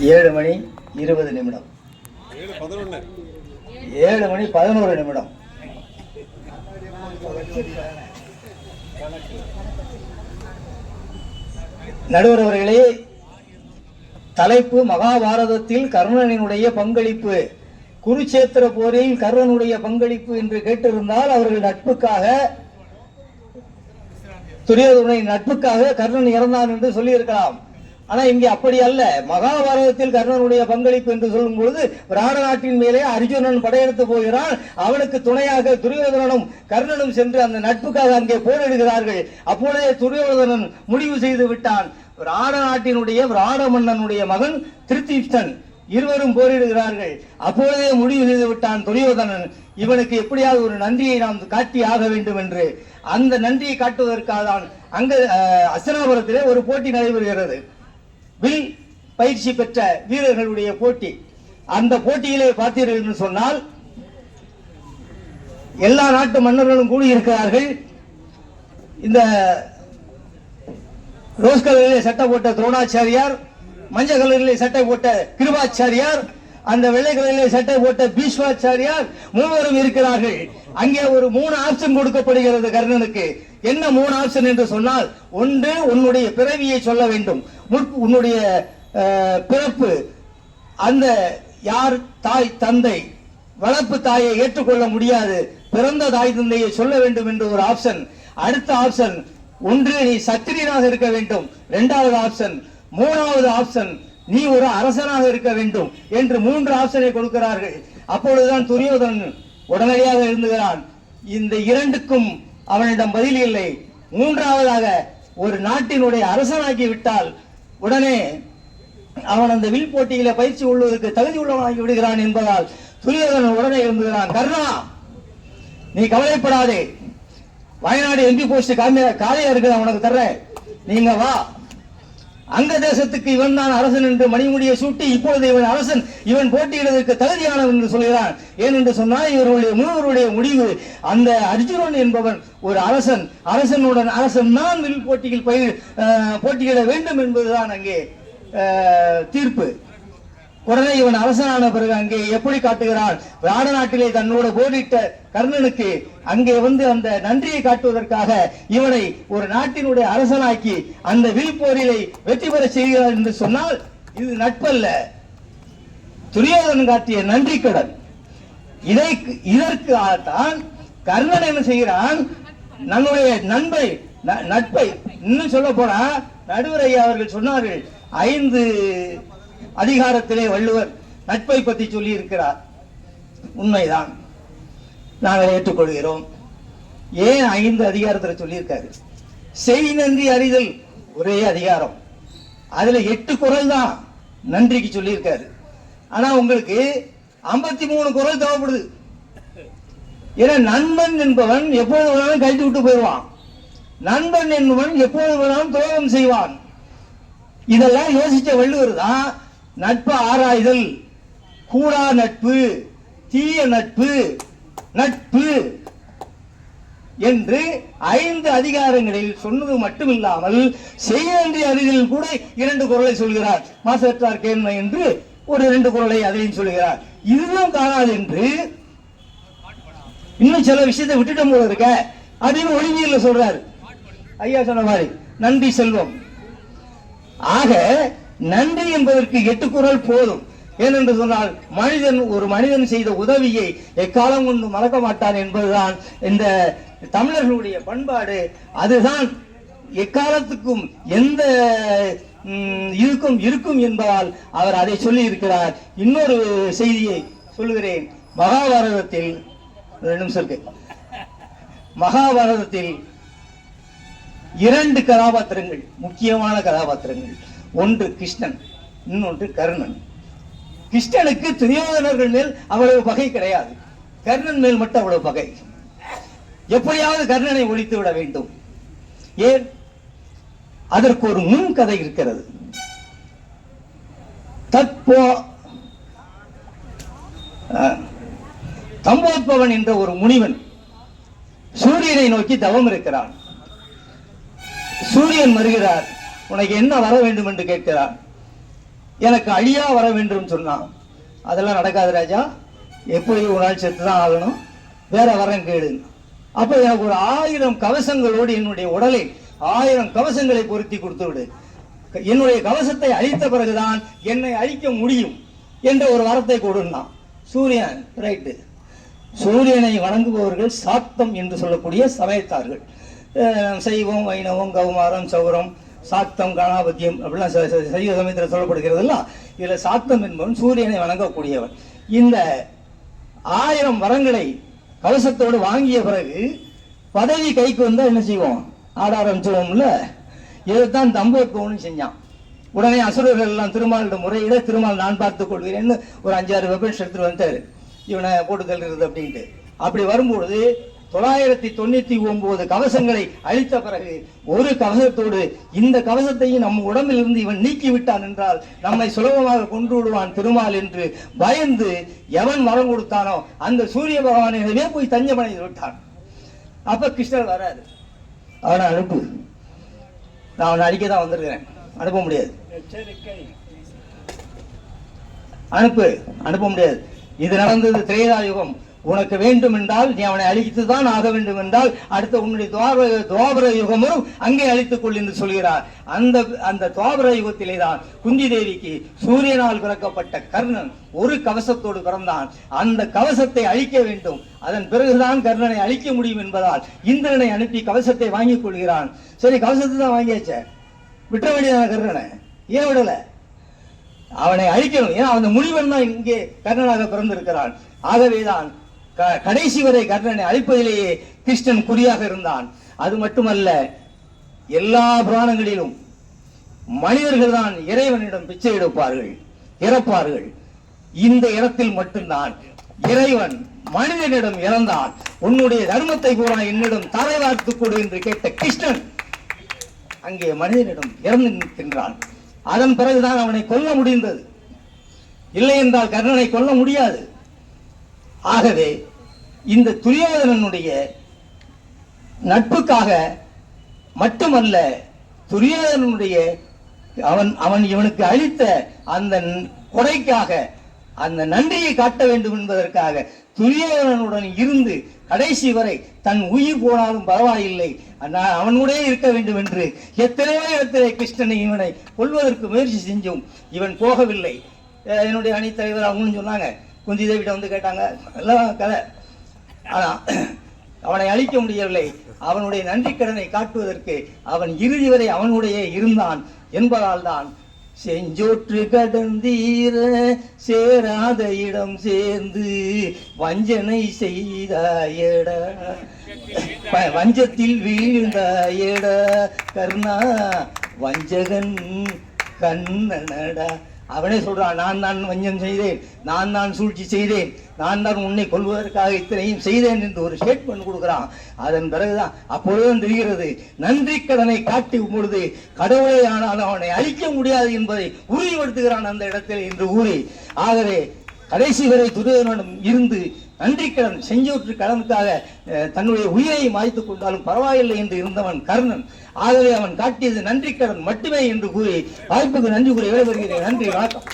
ஏழு மணி இருபது நிமிடம். ஏழு மணி பதினோரு நிமிடம். நடுவர் அவர்களே தலைப்பு மகாபாரதத்தில் கர்ணனினுடைய பங்களிப்பு. குருச்சேத்திர போரில் கர்ணனுடைய பங்களிப்பு என்று கேட்டிருந்தால் அவர்கள் நட்புக்காக துரியோதனின் நட்புக்காக கர்ணன் இறந்தான் என்று சொல்லியிருக்கலாம். ஆனா இங்கே அப்படி அல்ல. மகாபாரதத்தில் கர்ணனுடைய பங்களிப்பு என்று சொல்லும் பொழுது பிராண நாட்டின் மேலே அர்ஜுனன் படையெடுத்து போகிறான். அவனுக்கு துணையாக துரியோதனனும் கர்ணனும் சென்று அந்த நட்புக்காக அங்கே போரிடுகிறார்கள் அப்பொழுதே துரியோதனன் முடிவு செய்து விட்டான். பிராண நாட்டினுடைய பிராண மன்னனுடைய மகன் திருத்தீப்தன் இருவரும் போரிடுகிறார்கள். அப்பொழுதே முடிவு செய்து விட்டான் துரியோதனன். இவனுக்கு எப்படியாவது ஒரு நன்றியை நாம் காட்டி ஆக வேண்டும் என்று. அந்த நன்றியை காட்டுவதற்காக தான் அங்க அஸ்தனாபுரத்திலே ஒரு போட்டி நடைபெறுகிறது. வில் பயிற்சி பெற்ற வீரர்களுடைய போட்டி. அந்த போட்டியிலே பார்த்தீர்கள் என்று சொன்னால் எல்லா நாட்டு மன்னர்களும் கூடியிருக்கிறார்கள். இந்த ரோஸ் கலரிலே சட்டை போட்ட துரோணாச்சாரியார் மஞ்சள் கலரிலே சட்டை போட்ட கிருபாச்சாரியார் அந்த வெள்ளை கலரிலே சட்டை போட்ட பீஷ்மாச்சாரியார் மூவரும் இருக்கிறார்கள். அங்கே ஒரு மூணு ஆப்ஷன் கொடுக்கப்படுகிறது கர்ணனுக்கு. என்ன மூணு ஆப்ஷன் என்று சொன்னால் ஒன்று உன்னுடைய பிறவியை சொல்ல வேண்டும். உன்னுடைய பிறப்பு அந்த யார் தாய் தந்தை வளர்ப்பு தாயை ஏற்றுக்கொள்ள முடியாது. பிறந்த தாய் தந்தையை சொல்ல வேண்டும் என்று ஒரு ஆப்ஷன் அடுத்த ஆப்ஷன் ஒன்று நீ சத்திரியனாக இருக்க வேண்டும். இரண்டாவது ஆப்ஷன் மூணாவது ஆப்ஷன் நீ ஒரு அரசனாக இருக்க வேண்டும் என்று மூன்று ஆப்ஷனை கொடுக்கிறார்கள். அப்பொழுதுதான் துரியோதனன் உடனடியாக எழுந்துகிறான். இந்த இரண்டுக்கும் அவனிடம் பதில் இல்லை. மூன்றாவதாக ஒரு நாட்டினுடைய அரசனாகி விட்டால் உடனே அவன் அந்த வில் போட்டியில பயிற்சி உள்ளதற்கு தகுதி உள்ளவனாகி விடுகிறான் என்பதால் துரியோதனன் உடனே எழுந்துகிறான். கர்ணா நீ கவலைப்படாதே. வயநாடு எம்பி போஸ்ட் காமியா காலியா இருக்குது உனக்கு தர்றேன். நீங்க வா. அங்க தேசத்துக்கு இவன் தான் அரசன் என்று மணிமுடியை சூட்டி இப்பொழுது இவன் அரசன். இவன் போட்டியிடுவதற்கு தகுதியானவன் என்று சொல்கிறான். ஏன் என்று சொன்னால் இவருடைய முனிவருடைய முடிவு அந்த அர்ஜுனன் என்பவன் ஒரு அரசன். அரசனுடன் அரசன் தான் வில் போட்டியில் பயிர் போட்டியிட வேண்டும் என்பதுதான் அங்கே தீர்ப்பு. உடனே இவன் அரசனான பிறகு அங்கே எப்படி காட்டுகிறான் ராட நாட்டிலே தன்னோட போரிட்ட கர்ணனுக்கு அங்கே வந்து அந்த நன்றியை காட்டுவதற்காக இவனை ஒரு நாட்டினுடைய அரசனாக்கி அந்த வில்போரிலை வெற்றி பெற செய்கிறார் என்று சொன்னால் இது நட்பல்ல. துரியோதனன் காட்டிய நன்றி கடன். இதை இதற்கு தான் கர்ணன் என்ன செய்கிறான்? நம்முடைய நண்பை ந- நட்பை. இன்னும் சொல்ல போனா நடுவர் ஐயா அவர்கள் சொன்னார்கள் ஐந்து அதிகாரத்திலே வள்ளுவர் நட்பை பற்றி சொல்லி இருக்கிறார் உண்மைதான். நாங்கள் ஏற்றுக்கொள்கிறோம். ஏன் ஐந்து அதிகாரத்தில் சொல்லியிருக்காரு? செய் நன்றி அறிதல் ஒரே அதிகாரம். அதுல எட்டு குரல் தான் நன்றிக்கு சொல்லியிருக்காரு. ஆனா உங்களுக்கு ஐம்பத்தி மூணு குரல் தேவைப்படுது. ஏன்னா நண்பன் என்பவன் எப்பொழுது வேணாலும் கழித்து விட்டு போயிடுவான். நண்பன் என்பவன் எப்பொழுது வேணாலும் துரோகம் செய்வான். இதெல்லாம் யோசிச்ச வள்ளுவர் தான் நட்பு ஆராய்தல் கூடா நட்பு தீய நட்பு நட்பு என்று ஐந்து அதிகாரங்களில் சொன்னது மட்டுமில்லாமல் வேண்டிய அறிதலில் கூட இரண்டு குரலை சொல்கிறார். மாசற்றார் கேண்மை என்று ஒரு இரண்டு குரலை அதையும் சொல்கிறார். இதுவும் காணாது என்று இன்னும் சில விஷயத்தை விட்டுட்டோம் போல இருக்க. அப்படின்னு ஒளிஞ்சியில் சொல்றாரு. ஐயா சொன்ன மாதிரி நன்றி செல்வம். ஆக நன்றி என்பதற்கு எட்டு குரல் போதும். ஏனென்று சொன்னால் மனிதன் ஒரு மனிதன் செய்த உதவியை எக்காலம் கொண்டு மறக்க மாட்டான் என்பதுதான் இந்த தமிழர்களுடைய பண்பாடு. அதுதான் எக்காலத்துக்கும் எந்த இருக்கும் இருக்கும் என்பதால் அவர் அதை சொல்லி இருக்கிறார் இன்னொரு செய்தியை சொல்லுகிறேன். மகாபாரதத்தில் ரெண்டு நிமிஷம் இருக்கு. மகாபாரதத்தில் இரண்டு கதாபாத்திரங்கள் முக்கியமான கதாபாத்திரங்கள். ஒன்று கிருஷ்ணன் இன்னொன்று கர்ணன். கிருஷ்ணனுக்கு துரியோதனர்கள் மேல் அவ்வளவு பகை கிடையாது. கர்ணன் மேல் மட்டும் அவ்வளவு பகை. எப்படியாவது கர்ணனை ஒழித்து விட வேண்டும். ஏன்? அதற்கு ஒரு முன் கதை இருக்கிறது. தற்போ அஹ், தம்போத்பவன் என்ற ஒரு முனிவன் சூரியனை நோக்கி தவம் இருக்கிறான். சூரியன் வருகிறார். உனக்கு என்ன வர வேண்டும் என்று கேட்கிறார் எனக்கு அழியா வர வேண்டும் சொன்னான். அதெல்லாம் நடக்காது ராஜா. எப்படி ஒரு நாள் செத்து தான் ஆகணும்? வேற வரம் கேடு அப்ப எனக்கு ஒரு ஆயிரம் கவசங்களோடு என்னுடைய உடலை ஆயிரம் கவசங்களை பொருத்தி கொடுத்து விடு என்னுடைய கவசத்தை அழித்த பிறகுதான் என்னை அழிக்க முடியும் என்ற ஒரு வரத்தை கொடுந்தான் சூரியன் ரைட்டு சூரியனை வணங்குபவர்கள் சாத்தம் என்று சொல்லக்கூடிய சமயத்தார்கள். சைவம் வைணவம் கௌமாரம் சௌரம் சாத்தம் கணாபத்தியம் அப்படிலாம் சைவ சமயத்தில் சொல்லப்படுகிறதுல இதுல சாத்தம் என்பவன் சூரியனை வணங்கக்கூடியவன். இந்த ஆயிரம் வரங்களை கவசத்தோடு வாங்கிய பிறகு பதவி கைக்கு வந்தா என்ன செய்வோம்? ஆட ஆரம்பிச்சுவோம்ல இதைத்தான் தம்போத்பவனும் செஞ்சான். உடனே அசுரர்கள் எல்லாம் திருமாலிடம் முறையிட திருமால் நான் பார்த்துக் கொள்கிறேன்னு ஒரு அஞ்சாறு வெப்பன்ஸ் எடுத்துட்டு வந்தாரு இவனை போட்டு தள்ளுறது அப்படின்ட்டு. அப்படி வரும்பொழுது தொள்ளாயிரத்தி தொண்ணூத்தி ஒன்பது கவசங்களை அழித்த பிறகு ஒரு கவசத்தோடு இந்த கவசத்தையும் நம் உடம்பில் இருந்து இவன் நீக்கி விட்டான் என்றால் நம்மை சுலபமாக கொன்று விடுவான் திருமால் என்று பயந்து எவன் வரம் கொடுத்தானோ அந்த சூரிய பகவானிடமே போய் தஞ்சமடைந்து விட்டான். அப்ப கிருஷ்ணர் வராது அவனை அனுப்பு. நான் அவனை அடிக்க தான் வந்திருக்கிறேன். அனுப்ப முடியாது. அனுப்பு. அனுப்ப முடியாது. இது நடந்தது திரேதா யுகம் உனக்கு வேண்டும் என்றால் நீ அவனை அழித்துதான் ஆக வேண்டும் என்றால் அடுத்த உன்னுடைய துவாபர துவாபர யுகமும் அங்கே அழித்துக் கொள் என்று சொல்கிறார். அந்த அந்த துவாபர யுகத்திலே தான் குந்தி தேவிக்கு சூரியனால் பிறக்கப்பட்ட கர்ணன் ஒரு கவசத்தோடு பிறந்தான். அந்த கவசத்தை அழிக்க வேண்டும். அதன் பிறகுதான் கர்ணனை அழிக்க முடியும் என்பதால் இந்திரனை அனுப்பி கவசத்தை வாங்கிக் கொள்கிறான். சரி கவசத்தை தான் வாங்கியாச்சே? விட்ட வேண்டியதான கர்ணனை? ஏன் விடல? அவனை அழிக்கணும். ஏன்னா அந்த முனிவன் தான் இங்கே கர்ணனாக பிறந்திருக்கிறான். ஆகவேதான் கடைசி வரை கர்ணனை அழிப்பதிலேயே கிருஷ்ணன் குறியாக இருந்தான். அது மட்டுமல்ல எல்லா புராணங்களிலும் மனிதர்கள் தான் இறைவனிடம் பிச்சை எடுப்பார்கள் இறப்பார்கள். இந்த இடத்தில் மட்டும்தான் இறைவன் மனிதனிடம் இறந்தான். உன்னுடைய தர்மத்தை கூட என்னிடம் தலை கொடு என்று கேட்ட கிருஷ்ணன் அங்கே மனிதனிடம் இறந்து நிற்கின்றான். அதன் பிறகுதான் அவனை கொல்ல முடிந்தது. இல்லை என்றால் கர்ணனை கொல்ல முடியாது. ஆகவே இந்த துரியோதனனுடைய நட்புக்காக மட்டுமல்ல துரியோதனனுடைய அவன் அவன் இவனுக்கு அளித்த அந்த கொடைக்காக அந்த நன்றியை காட்ட வேண்டும் என்பதற்காக துரியோதனனுடன் இருந்து கடைசி வரை தன் உயிர் போனாலும் பரவாயில்லை. நான் அவனுடைய இருக்க வேண்டும் என்று எத்தனையோ இடத்திலே கிருஷ்ணனை இவனை கொல்வதற்கு முயற்சி செஞ்சும். இவன் போகவில்லை. என்னுடைய அணித்தலைவர் அவங்களும் சொன்னாங்க குந்தி தேவிட்ட வந்து கேட்டாங்க எல்லாம் கதை ஆனா அவனை அழிக்க முடியவில்லை. அவனுடைய நன்றி கடனை காட்டுவதற்கு அவன் இறுதி வரை அவனுடைய இருந்தான் என்பதால் தான் செஞ்சோற்று கடந்தீர சேராத இடம் சேர்ந்து வஞ்சனை செய்தாயடா. ப- வஞ்சத்தில் வீழ்ந்தாயடா. கர்ணா வஞ்சகன் கண்ணனடா. அவனே சொல்றான் நான் தான் வஞ்சம் செய்தேன் நான் தான் சூழ்ச்சி செய்தேன் நான் தான் உன்னை கொள்வதற்காக இத்தனையும் செய்தேன் என்று ஒரு ஸ்டேட்மெண்ட் கொடுக்கிறான். அதன் பிறகுதான் அப்பொழுதுதான் தெரிகிறது நன்றி கடனை காட்டி பொழுது கடவுளை ஆனால் அவனை அழிக்க முடியாது என்பதை உறுதிப்படுத்துகிறான் அந்த இடத்தில் என்று கூறி. ஆகவே கடைசி வரை துரியோதனிடம் இருந்து நன்றிக்கடன் செஞ்சோற்று கடனுக்காக அஹ், தன்னுடைய உயிரை மாய்த்துக் கொண்டாலும் பரவாயில்லை என்று இருந்தவன் கர்ணன். ஆகவே அவன் காட்டியது நன்றிக்கடன் மட்டுமே என்று கூறி வாய்ப்புக்கு நன்றி கூறி விடைபெறுகிறேன். நன்றி வணக்கம்.